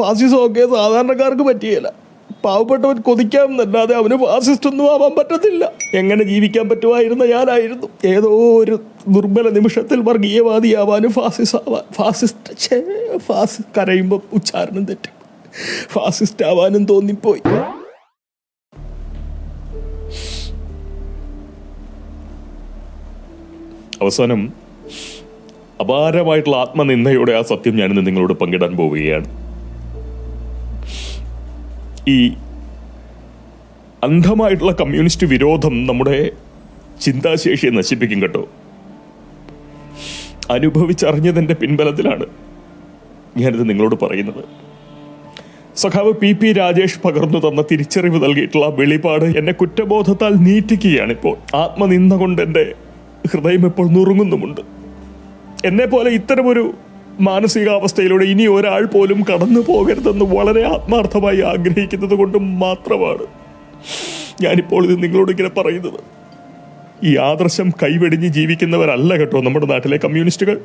ഫാസിസമൊക്കെ സാധാരണക്കാർക്ക് പറ്റിയല്ല പാവപ്പെട്ടവൻ കൊതിക്കാമെന്നല്ലാതെ അവന് ഫാസിസ്റ്റ് ഒന്നും ആവാൻ പറ്റത്തില്ല. എങ്ങനെ ജീവിക്കാൻ പറ്റുമായിരുന്ന ഞാനായിരുന്നു. ഏതോ ഒരു ദുർബല നിമിഷത്തിൽ വർഗീയവാദിയാവാനും ഫാസിസ്റ്റ് ആവാൻ ഫാസിസ്റ്റ് ഛേ, കരയുമ്പോൾ ഉച്ചാരണം തെറ്റും. ഫാസിസ്റ്റ് ആവാനും തോന്നിപ്പോയി. അവസാനം അപാരമായിട്ടുള്ള ആത്മനിന്ദയോടെ ആ സത്യം ഞാനിന്ന് നിങ്ങളോട് പങ്കിടാൻ പോവുകയാണ്. ഈ അന്ധമായിട്ടുള്ള കമ്മ്യൂണിസ്റ്റ് വിരോധം നമ്മുടെ ചിന്താശേഷിയെ നശിപ്പിക്കും കേട്ടോ. അനുഭവിച്ചറിഞ്ഞതിന്റെ പിൻബലത്തിലാണ് ഞാനിത് നിങ്ങളോട് പറയുന്നത്. സഖാവ് പി പി രാജേഷ് പകർന്നു തന്ന തിരിച്ചറിവ് നൽകിയിട്ടുള്ള വെളിപാട് എന്നെ കുറ്റബോധത്താൽ നീറ്റിക്കുകയാണിപ്പോൾ ആത്മനിന്ദ കൊണ്ട് എന്റെ ഹൃദയം ഇപ്പോൾ നുറുങ്ങുന്നുമുണ്ട്. എന്നെ പോലെ ഇത്തരമൊരു മാനസികാവസ്ഥയിലൂടെ ഇനി ഒരാൾ പോലും കടന്നു പോകരുതെന്ന് വളരെ ആത്മാർത്ഥമായി ആഗ്രഹിക്കുന്നത് കൊണ്ട് മാത്രമാണ് ഞാനിപ്പോൾ ഇത് നിങ്ങളോട് ഇങ്ങനെ പറയുന്നത്. ഈ ആദർശം കൈവെടിഞ്ഞ് ജീവിക്കുന്നവരല്ല കേട്ടോ നമ്മുടെ നാട്ടിലെ കമ്മ്യൂണിസ്റ്റുകൾ.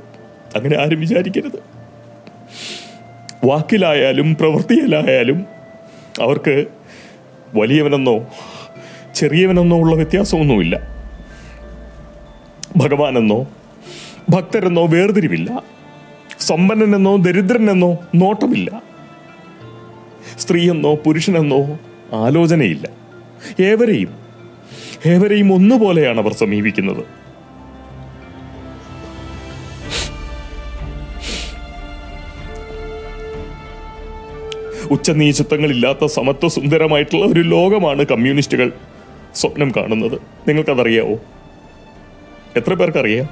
അങ്ങനെ ആരും വിചാരിക്കരുത്. വാക്കിലായാലും പ്രവൃത്തിയിലായാലും അവർക്ക് വലിയവനെന്നോ ചെറിയവനെന്നോ ഉള്ള വ്യത്യാസമൊന്നുമില്ല. ഭഗവാനെന്നോ ഭക്തരെന്നോ വേർതിരിവില്ല. സമ്പന്നനെന്നോ ദരിദ്രനെന്നോ നോട്ടമില്ല. സ്ത്രീയെന്നോ പുരുഷനെന്നോ ആലോചനയില്ല. ഏവരെയും ഏവരെയും ഒന്നുപോലെയാണ് അവർ സമീപിക്കുന്നത്. ഉച്ചനീചത്വങ്ങളില്ലാത്ത സമത്വ സുന്ദരമായിട്ടുള്ള ഒരു ലോകമാണ് കമ്മ്യൂണിസ്റ്റുകൾ സ്വപ്നം കാണുന്നത്. നിങ്ങൾക്കതറിയാവോ? എത്ര പേർക്കറിയാം?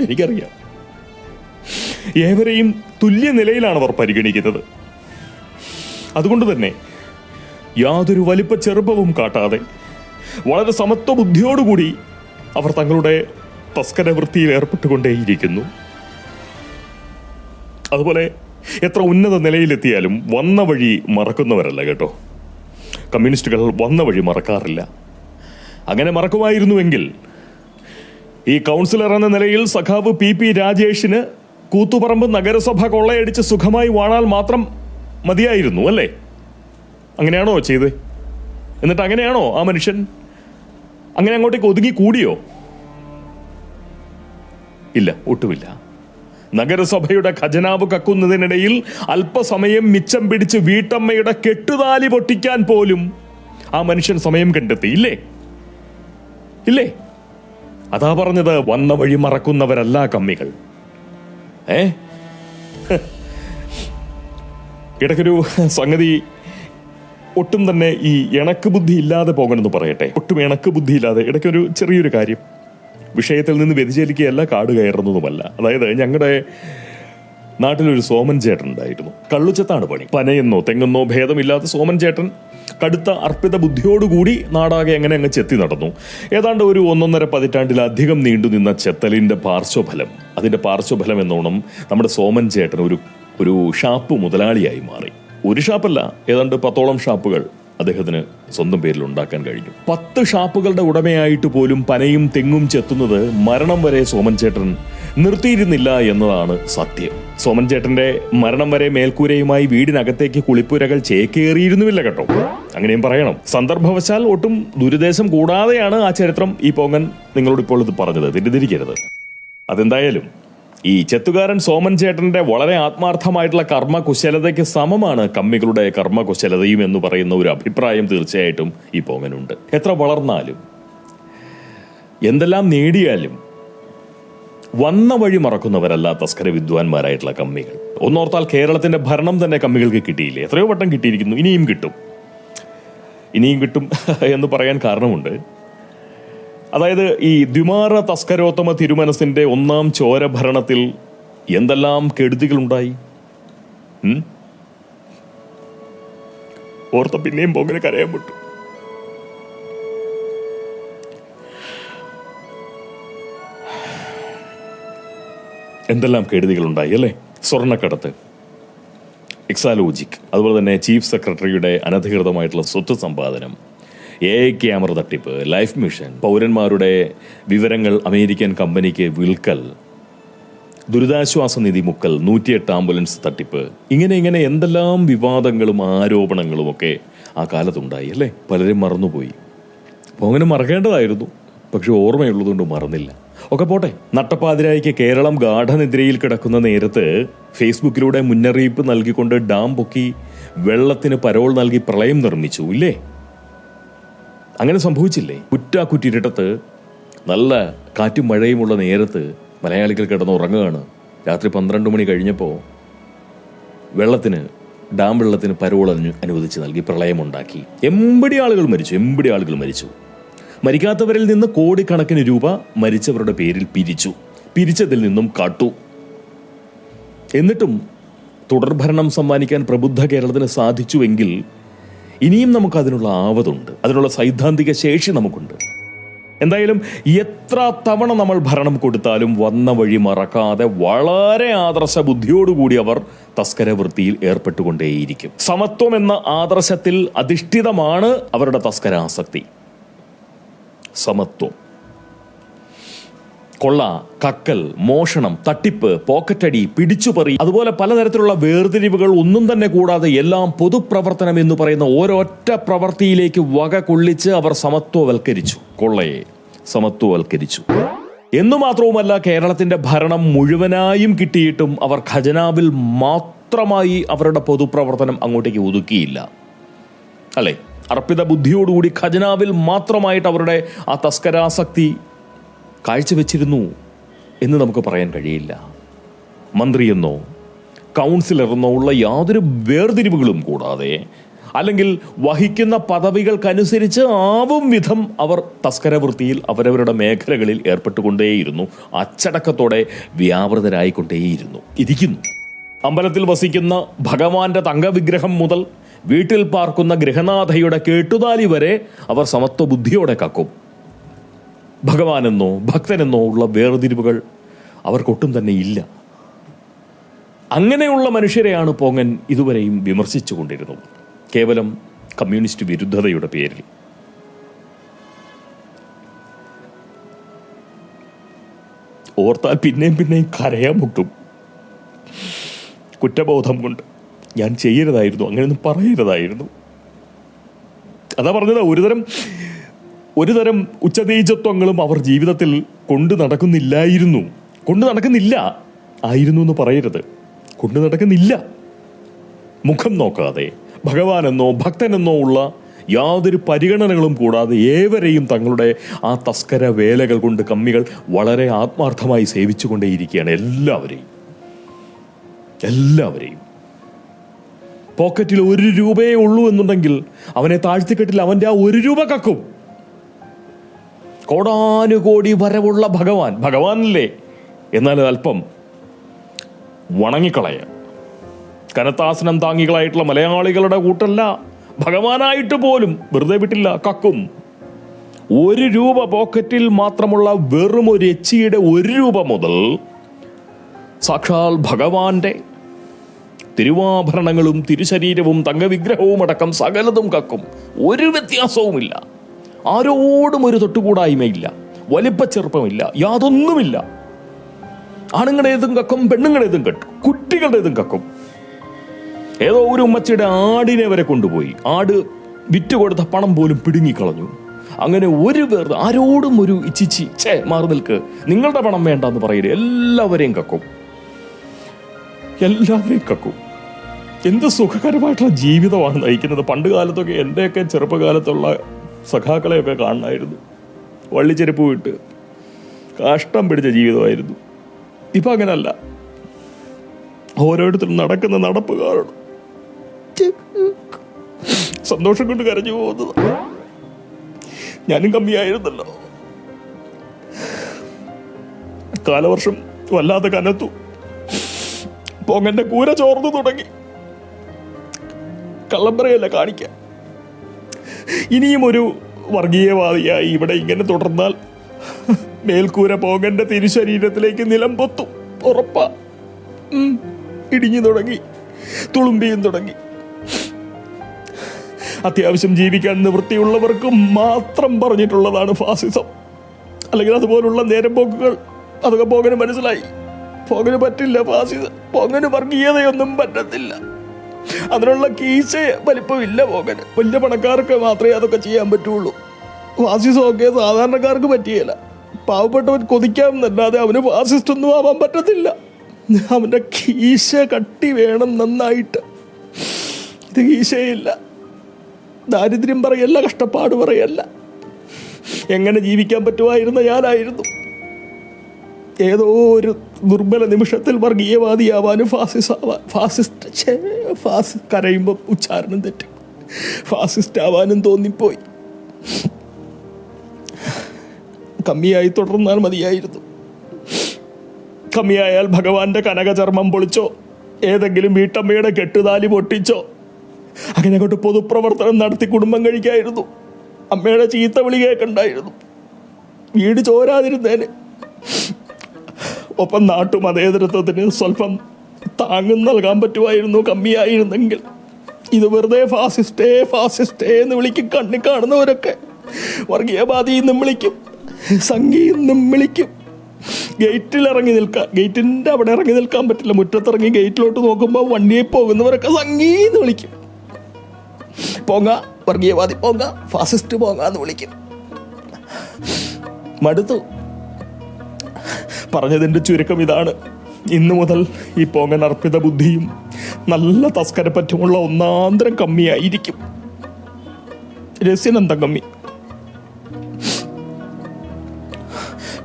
എനിക്കറിയാം. ഏവരെയും തുല്യ നിലയിലാണ് അവർ പരിഗണിക്കുന്നത്. അതുകൊണ്ട് തന്നെ യാതൊരു വലിപ്പ ചെറുപ്പവും കാട്ടാതെ വളരെ സമത്വ ബുദ്ധിയോടുകൂടി അവർ തങ്ങളുടെ തസ്കര വൃത്തിയിൽ ഏർപ്പെട്ടുകൊണ്ടേയിരിക്കുന്നു. അതുപോലെ എത്ര ഉന്നത നിലയിലെത്തിയാലും വന്ന വഴി മറക്കുന്നവരല്ല കേട്ടോ. കമ്മ്യൂണിസ്റ്റുകൾ വന്ന വഴി മറക്കാറില്ല. അങ്ങനെ മറക്കുമായിരുന്നുവെങ്കിൽ ഈ കൗൺസിലർ എന്ന നിലയിൽ സഖാവ് പി പി രാജേഷിന് കൂത്തുപറമ്പ് നഗരസഭ കൊള്ളയടിച്ച് സുഖമായി വാണാൽ മാത്രം മതിയായിരുന്നു അല്ലേ? അങ്ങനെയാണോ ചെയ്ത്? എന്നിട്ട് അങ്ങനെയാണോ ആ മനുഷ്യൻ? അങ്ങനെ അങ്ങോട്ടേക്ക് ഒതുങ്ങി കൂടിയോ? ഇല്ല ഒട്ടുമില്ല. നഗരസഭയുടെ ഖജനാവ് കക്കുന്നതിനിടയിൽ അല്പസമയം മിച്ചം പിടിച്ച് വീട്ടമ്മയുടെ കെട്ടുതാലി പൊട്ടിക്കാൻ പോലും ആ മനുഷ്യൻ സമയം കണ്ടെത്തി ഇല്ലേ? ഇല്ലേ? അതാ പറഞ്ഞത് വന്ന വഴി മറക്കുന്നവരല്ല കമ്മികൾ. ഏ? ഇടയ്ക്കൊരു സംഗതി ഒട്ടും തന്നെ ഈ ഇണക്ക് ബുദ്ധി ഇല്ലാതെ പോകണമെന്ന് പറയട്ടെ. ഒട്ടും ഇണക്ക് ബുദ്ധി ഇല്ലാതെ. ഇടയ്ക്കൊരു ചെറിയൊരു കാര്യം. വിഷയത്തിൽ നിന്ന് വ്യതിചലിക്കുകയല്ല കാട് കയറുന്നതുമല്ല. അതായത് ഞങ്ങളുടെ നാട്ടിലൊരു സോമൻ ചേട്ടൻ ഉണ്ടായിരുന്നു. കള്ളുച്ചത്താണ് പണി. പനയെന്നോ തെങ്ങെന്നോ ഭേദമില്ലാത്ത സോമൻ ചേട്ടൻ കടുത്ത അർപ്പിത ബുദ്ധിയോടുകൂടി നാടാകെ എങ്ങനെ അങ്ങ് ചെത്തി നടന്നു. ഏതാണ്ട് ഒരു ഒന്നൊന്നര പതിറ്റാണ്ടിലധികം നീണ്ടുനിന്ന ചെത്തലിന്റെ പാർശ്വഫലം. അതിന്റെ പാർശ്വഫലം എന്നോണം നമ്മുടെ സോമൻ ചേട്ടൻ ഒരു ഒരു ഷാപ്പ് മുതലാളിയായി മാറി. ഒരു ഷാപ്പല്ല ഏതാണ്ട് പത്തോളം ഷാപ്പുകൾ. അദ്ദേഹത്തിന് സ്വന്തം പേരിൽ ഉണ്ടാക്കാൻ കഴിഞ്ഞു. പത്ത് ഷാപ്പുകളുടെ ഉടമയായിട്ട് പോലും പനയും തെങ്ങും ചെത്തുന്നത് മരണം വരെ സോമൻ ചേട്ടൻ നിർത്തിയിരുന്നില്ല എന്നതാണ് സത്യം. സോമൻ ചേട്ടന്റെ മരണം വരെ മേൽക്കൂരയുമായി വീടിനകത്തേക്ക് കുളിപ്പുരകൾ ചേക്കേറിയിരുന്നുമില്ല കേട്ടോ. അങ്ങനെയും പറയണം. സന്ദർഭവശാൽ ഒട്ടും ദുരുദ്ദേശം കൂടാതെയാണ് ആ ചരിത്രം ഈ പൊങ്ങൻ നിങ്ങളോട് ഇപ്പോൾ ഇത് പറഞ്ഞത്. തെറ്റിദ്ധരിക്കരുത്. അതെന്തായാലും ഈ ചെത്തുകാരൻ സോമൻ ചേട്ടന്റെ വളരെ ആത്മാർത്ഥമായിട്ടുള്ള കർമ്മകുശലതയ്ക്ക് സമമാണ് കമ്മികളുടെ കർമ്മകുശലതയും എന്ന് പറയുന്ന ഒരു അഭിപ്രായം തീർച്ചയായിട്ടും ഈ പോങ്ങനുണ്ട്. എത്ര വളർന്നാലും എന്തെല്ലാം നേടിയാലും വന്ന വഴി മറക്കുന്നവരല്ല തസ്കര വിദ്വാൻമാരായിട്ടുള്ള കമ്മികൾ. ഒന്നോർത്താൽ കേരളത്തിന്റെ ഭരണം തന്നെ കമ്മികൾക്ക് കിട്ടിയില്ലേ? എത്രയോ വട്ടം കിട്ടിയിരിക്കുന്നു ഇനിയും കിട്ടും. ഇനിയും കിട്ടും എന്ന് പറയാൻ കാരണമുണ്ട്. അതായത് ഈ ദ്വിമാറ തസ്കരോത്തമ തിരുമനസിന്റെ ഒന്നാം ചോരഭരണത്തിൽ എന്തെല്ലാം കെടുതികളുണ്ടായി? ഓർത്ത പിന്നെയും പോകിനെ കരയാൻ പറ്റും എന്തെല്ലാം കെടുതികളുണ്ടായി അല്ലേ? സ്വർണക്കടത്ത്. എക്സാലോജിക് അതുപോലെ തന്നെ ചീഫ് സെക്രട്ടറിയുടെ അനധികൃതമായിട്ടുള്ള സ്വത്ത് സമ്പാദനം. എ ക്യാമറ തട്ടിപ്പ് ലൈഫ് മിഷൻ. പൗരന്മാരുടെ വിവരങ്ങൾ അമേരിക്കൻ കമ്പനിക്ക് വിൽക്കൽ. ദുരിതാശ്വാസ നിധി മുക്കൽ നൂറ്റിയെട്ട് ആംബുലൻസ് തട്ടിപ്പ്. ഇങ്ങനെ ഇങ്ങനെ എന്തെല്ലാം വിവാദങ്ങളും ആരോപണങ്ങളും ഒക്കെ ആ കാലത്തുണ്ടായി അല്ലേ? പലരും മറന്നുപോയി. അപ്പോൾ അങ്ങനെ മറക്കേണ്ടതായിരുന്നു. പക്ഷെ ഓർമ്മയുള്ളതുകൊണ്ട് മറന്നില്ല. ഒക്കെ പോട്ടെ. നട്ടപ്പാതിരായിക്ക് കേരളം ഗാഠനിദ്രയിൽ കിടക്കുന്ന നേരത്ത് ഫേസ്ബുക്കിലൂടെ മുന്നറിയിപ്പ് നൽകിക്കൊണ്ട് ഡാം പൊക്കി വെള്ളത്തിന് പരോൾ നൽകി പ്രളയം നിർമ്മിച്ചു ഇല്ലേ? അങ്ങനെ സംഭവിച്ചില്ലേ? കുറ്റാക്കുറ്റിരട്ടത്ത് നല്ല കാറ്റും മഴയുമുള്ള നേരത്ത് മലയാളികൾ കിടന്ന് ഉറങ്ങുകയാണ് രാത്രി പന്ത്രണ്ട് മണി കഴിഞ്ഞപ്പോൾ വെള്ളത്തിന് ഡാം വെള്ളത്തിന് പരോൾ അനു- അനുവദിച്ച് നൽകി പ്രളയമുണ്ടാക്കി. എമ്പടി ആളുകൾ മരിച്ചു എമ്പടി ആളുകൾ മരിച്ചു. മരിക്കാത്തവരിൽ നിന്ന് കോടിക്കണക്കിന് രൂപ മരിച്ചവരുടെ പേരിൽ പിരിച്ചു. പിരിച്ചതിൽ നിന്നും കാട്ടു. എന്നിട്ടും തുടർഭരണം സമ്മാനിക്കാൻ പ്രബുദ്ധ കേരളത്തിന് സാധിച്ചുവെങ്കിൽ ഇനിയും നമുക്ക് അതിനുള്ള ആവതുണ്ട്. അതിനുള്ള സൈദ്ധാന്തിക ശേഷി നമുക്കുണ്ട്. എന്തായാലും എത്ര തവണ നമ്മൾ ഭരണം കൊടുത്താലും വന്ന വഴി മറക്കാതെ വളരെ ആദർശ ബുദ്ധിയോടുകൂടി അവർ തസ്കര വൃത്തിയിൽ ഏർപ്പെട്ടുകൊണ്ടേയിരിക്കും. സമത്വം എന്ന ആദർശത്തിൽ അധിഷ്ഠിതമാണ് അവരുടെ തസ്കരാസക്തി. സമത്വം. കൊള്ള കക്കൽ മോഷണം തട്ടിപ്പ് പോക്കറ്റടി പിടിച്ചുപറി അതുപോലെ പലതരത്തിലുള്ള വേർതിരിവുകൾ ഒന്നും തന്നെ കൂടാതെ എല്ലാം പൊതുപ്രവർത്തനം എന്ന് പറയുന്ന ഒരൊറ്റ പ്രവൃത്തിയിലേക്ക് വക കൊള്ളിച്ച് അവർ സമത്വവൽക്കരിച്ചു. കൊള്ളയെ സമത്വവൽക്കരിച്ചു. എന്നു മാത്രവുമല്ല കേരളത്തിന്റെ ഭരണം മുഴുവനായും കിട്ടിയിട്ടും അവർ ഖജനാവിൽ മാത്രമായി അവരുടെ പൊതുപ്രവർത്തനം അങ്ങോട്ടേക്ക് ഒതുക്കിയില്ല. അല്ലെ? അർപ്പിത ബുദ്ധിയോടുകൂടി ഖജനാവിൽ മാത്രമായിട്ട് അവരുടെ ആ തസ്കരാസക്തി കാഴ്ചവെച്ചിരുന്നു എന്ന് നമുക്ക് പറയാൻ കഴിയില്ല. മന്ത്രിയെന്നോ കൗൺസിലറെന്നോ ഉള്ള യാതൊരു വേർതിരിവുകളും കൂടാതെ അല്ലെങ്കിൽ വഹിക്കുന്ന പദവികൾക്കനുസരിച്ച് ആവും വിധം അവർ തസ്കരവൃത്തിയിൽ അവരവരുടെ മേഖലകളിൽ ഏർപ്പെട്ടുകൊണ്ടേയിരുന്നു. അച്ചടക്കത്തോടെ വ്യാപൃതരായിക്കൊണ്ടേയിരുന്നു. ഇരിക്കുന്നു. അമ്പലത്തിൽ വസിക്കുന്ന ഭഗവാന്റെ തങ്കവിഗ്രഹം മുതൽ വീട്ടിൽ പാർക്കുന്ന ഗൃഹനാഥയുടെ കേട്ടുതാലി വരെ അവർ സമത്വ ബുദ്ധിയോടെ കക്കും. ഭഗവാനെന്നോ ഭക്തനെന്നോ ഉള്ള വേർതിരിവുകൾ അവർക്കൊട്ടും തന്നെ ഇല്ല. അങ്ങനെയുള്ള മനുഷ്യരെയാണ് പോങ്ങൻ ഇതുവരെയും വിമർശിച്ചു കൊണ്ടിരുന്നത്. കേവലം കമ്മ്യൂണിസ്റ്റ് വിരുദ്ധതയുടെ പേരിൽ. ഓർത്താൽ പിന്നെയും പിന്നെയും കരയാൻ മുട്ടും. കുറ്റബോധം കൊണ്ട് ഞാൻ ചെയ്യരുതായിരുന്നു അങ്ങനെയൊന്നും പറയരുതായിരുന്നു. അതാ പറഞ്ഞത് ഒരുതരം ഒരുതരം ഉച്ചനീചത്വങ്ങളും അവർ ജീവിതത്തിൽ കൊണ്ടു നടക്കുന്നില്ലായിരുന്നു. കൊണ്ടു നടക്കുന്നില്ല ആയിരുന്നു എന്ന് പറയരുത്. കൊണ്ടു നടക്കുന്നില്ല. മുഖം നോക്കാതെ ഭഗവാനെന്നോ ഭക്തനെന്നോ ഉള്ള യാതൊരു പരിഗണനകളും കൂടാതെ ഏവരെയും തങ്ങളുടെ ആ തസ്കര വേലകൾ കൊണ്ട് കമ്മികൾ വളരെ ആത്മാർത്ഥമായി സേവിച്ചുകൊണ്ടേയിരിക്കുകയാണ് എല്ലാവരെയും. എല്ലാവരെയും. പോക്കറ്റിൽ ഒരു രൂപയേ ഉള്ളൂ എന്നുണ്ടെങ്കിൽ അവനെ താഴ്ത്തിക്കെട്ടിൽ അവന്റെ ആ ഒരു രൂപ കക്കും. കോടാനുകോടി വരവുള്ള ഭഗവാൻ. ഭഗവാനല്ലേ? എന്നാൽ അല്പം വണങ്ങിക്കളയ കനത്താസനം താങ്ങികളായിട്ടുള്ള മലയാളികളുടെ കൂട്ടല്ല. ഭഗവാനായിട്ട് പോലും വെറുതെ വിട്ടില്ല കക്കും. ഒരു രൂപ പോക്കറ്റിൽ മാത്രമുള്ള വെറും ഒരു എച്ചിയുടെ ഒരു രൂപ മുതൽ സാക്ഷാൽ ഭഗവാന്റെ തിരുവാഭരണങ്ങളും തിരുശരീരവും തങ്കവിഗ്രഹവും അടക്കം സകലതും കക്കും. ഒരു വ്യത്യാസവുമില്ല. ആരോടും ഒരു തൊട്ടുകൂടായ്മയില്ല. വലിപ്പച്ചെറുപ്പമില്ല യാതൊന്നുമില്ല. ആണുങ്ങളുടേതും കക്കും പെണ്ണുങ്ങളുടേതും കക്കും കുട്ടികളുടേതും കക്കും. ഏതോ ഒരു ഉമ്മച്ചിയുടെ ആടിനെ വരെ കൊണ്ടുപോയി. ആട് വിറ്റ് കൊടുത്ത പണം പോലും പിടുങ്ങിക്കളഞ്ഞു. അങ്ങനെ ഒരു പേർ ആരോടും ഒരു ഇച്ചിച്ചി ചേ മാറി നിൽക്ക്. നിങ്ങളുടെ പണം വേണ്ട എന്ന് പറയരുത്. എല്ലാവരെയും കക്കും. എല്ലാവരെയും കക്കും. എന്ത് സുഖകരമായിട്ടുള്ള ജീവിതമാണ് നയിക്കുന്നത്. പണ്ട് കാലത്തൊക്കെ എന്റെയൊക്കെ ചെറുപ്പകാലത്തുള്ള സഖാക്കളെയൊക്കെ കാണണമായിരുന്നു. വള്ളിച്ചെരുപ്പ് വിട്ട് കഷ്ടം പിടിച്ച ജീവിതമായിരുന്നു. ഇപ്പം അങ്ങനല്ല. ഓരോരുത്തരും നടക്കുന്ന നടപ്പ് കാരണം സന്തോഷം കൊണ്ട് കരഞ്ഞു പോകുന്നത് ഞാനും കമ്മിയായിരുന്നല്ലോ. കാലവർഷം വല്ലാതെ കനത്തു. പൊങ്ങന്റെ കൂര ചോർന്നു തുടങ്ങി. കള്ളമ്പറയല്ല കാണിക്കാൻ. ഇനിയും ഒരു വർഗീയവാദിയായി. ഇവിടെ ഇങ്ങനെ തുടർന്നാൽ മേൽക്കൂര പോങ്ങന്റെ തിരുശരീരത്തിലേക്ക് നിലം പൊത്തും. ഉറപ്പാ. ഇടിഞ്ഞു തുടങ്ങി. തുളുമ്പിയും തുടങ്ങി. അത്യാവശ്യം ജീവിക്കാൻ നിവൃത്തിയുള്ളവർക്ക് മാത്രം പറഞ്ഞിട്ടുള്ളതാണ് ഫാസിസം. അല്ലെങ്കിൽ അതുപോലുള്ള നേരം പോക്കുകൾ. അതൊക്കെ പോകന് മനസ്സിലായി. പോകന് പറ്റില്ല ഫാസിസം. പോകന് വർഗീയതയൊന്നും പറ്റത്തില്ല. അതിനുള്ള കീശ വലിപ്പമില്ല പോകന് വലിയ പണക്കാർക്ക് മാത്രമേ അതൊക്കെ ചെയ്യാൻ പറ്റുള്ളൂ. ഫാസിസമൊക്കെ സാധാരണക്കാർക്ക് പറ്റിയല്ല പാവപ്പെട്ടവൻ കൊതിക്കാമെന്നല്ലാതെ അവന് വാസിസ്റ്റ് ഒന്നും ആവാൻ പറ്റത്തില്ല. അവന്റെ കീശ കട്ടി വേണം നന്നായിട്ട്. ഇത് കീശയില്ല. ദാരിദ്ര്യം പറയല്ല കഷ്ടപ്പാട് പറയല്ല. എങ്ങനെ ജീവിക്കാൻ പറ്റുമായിരുന്ന ഞാനായിരുന്നു. ഏതോ ഒരു ദുർബല നിമിഷത്തിൽ വർഗീയവാദിയാവാനും ഫാസിസ്റ്റ് ഫാസിസ്റ്റ് ഛേ, കരയുമ്പോൾ ഉച്ചാരണം തെറ്റും. ഫാസിസ്റ്റ് ആവാനും തോന്നിപ്പോയി. കമ്മിയായി തുടർന്നാൽ മതിയായിരുന്നു. കമ്മിയായാൽ ഭഗവാന്റെ കനകചർമ്മം പൊളിച്ചോ? ഏതെങ്കിലും വീട്ടമ്മയുടെ കെട്ടുതാലി പൊട്ടിച്ചോ? അങ്ങനെ അങ്ങോട്ട് പൊതുപ്രവർത്തനം നടത്തി കുടുംബം കഴിക്കായിരുന്നു. അമ്മയുടെ ചീത്ത വിളി കേൾക്കണ്ടായിരുന്നു. വീട് ചോരാതിരുന്നേന്. ഒപ്പം നാട്ടു മതേതരത്വത്തിന് സ്വല്പം താങ്ങും നൽകാൻ പറ്റുമായിരുന്നു കമ്മിയായിരുന്നെങ്കിൽ. ഇത് വെറുതെ ഫാസിസ്റ്റേ ഫാസിസ്റ്റേ എന്ന് വിളിക്കും കണ്ണി കാണുന്നവരൊക്കെ. വർഗീയവാദി എന്നും വിളിക്കും സംഘി എന്നും വിളിക്കും. ഗേറ്റിൽ ഇറങ്ങി നിൽക്കാൻ ഗേറ്റിന്റെ അവിടെ ഇറങ്ങി നിൽക്കാൻ പറ്റില്ല. മുറ്റത്തിറങ്ങി ഗേറ്റിലോട്ട് നോക്കുമ്പോൾ വണ്ടിയെ പോകുന്നവരൊക്കെ സംഘി എന്ന് വിളിക്കും. പോങ്ങ വർഗീയവാദി പോങ്ങ ഫാസിസ്റ്റ് പോങ്ങ എന്ന് വിളിക്കും. മടുത്തു. പറഞ്ഞതിന്റെ ചുരുക്കം ഇതാണ്. ഇന്നു മുതൽ ഈ പോങ്ങൻ അർപ്പിത ബുദ്ധിയും നല്ല തസ്കരപ്പറ്റുമുള്ള ഒന്നാന്തരം കമ്മിയായിരിക്കും. രസ്യനന്ദം കമ്മി.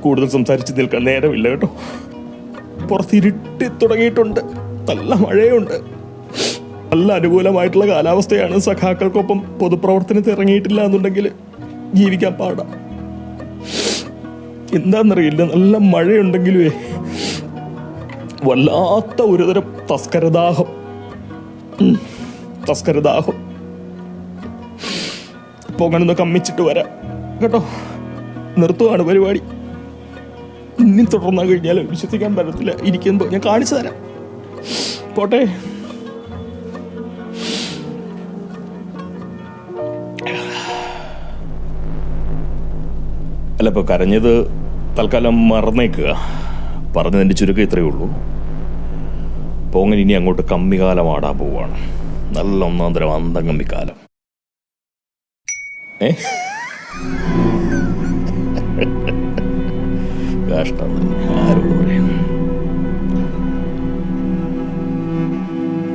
കൂടുതൽ സംസാരിച്ച് നിൽക്കാൻ നേരമില്ല കേട്ടോ. പുറത്തിരുട്ടി തുടങ്ങിയിട്ടുണ്ട്. നല്ല മഴയുണ്ട്. നല്ല അനുകൂലമായിട്ടുള്ള കാലാവസ്ഥയാണ് സഖാക്കൾക്കൊപ്പം പൊതുപ്രവർത്തനത്തിൽ ഇറങ്ങിയിട്ടില്ല എന്നുണ്ടെങ്കിൽ ജീവിക്കാൻ പാടാം. എന്താണെന്നറിയില്ല നല്ല മഴയുണ്ടെങ്കിലുവേ. വല്ലാത്ത ഒരുതരം തസ്കരദാഹം. തസ്കരദാഹം. പോകണമെന്ന് കമ്മിച്ചിട്ട് വരാം. കേട്ടോ? നിർത്തുവാണ് പരിപാടി. ഇനി തുടർന്നാൽ കഴിഞ്ഞാൽ വിശ്വസിക്കാൻ പറ്റത്തില്ല. ഇരിക്കുമ്പോൾ ഞാൻ കാണിച്ചു തരാം. പോട്ടെ. അല്ല ഇപ്പോൾ കരഞ്ഞത് തൽക്കാലം മറന്നേക്കുക. പറഞ്ഞതിന്റെ ചുരുക്കം ഇത്രയേ ഉള്ളൂ. പോങ്ങൻ ഇനി അങ്ങോട്ട് കമ്മികാലം ആടാൻ പോവുകയാണ് നല്ല ഒന്നാം തരം അന്തം കമ്മിക്കാലം ഏ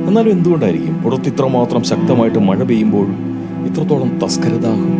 എന്നാലും എന്തുകൊണ്ടായിരിക്കും? പുറത്ത് ഇത്രമാത്രം ശക്തമായിട്ട് മഴ പെയ്യുമ്പോൾ ഇത്രത്തോളം തസ്കരദാഹം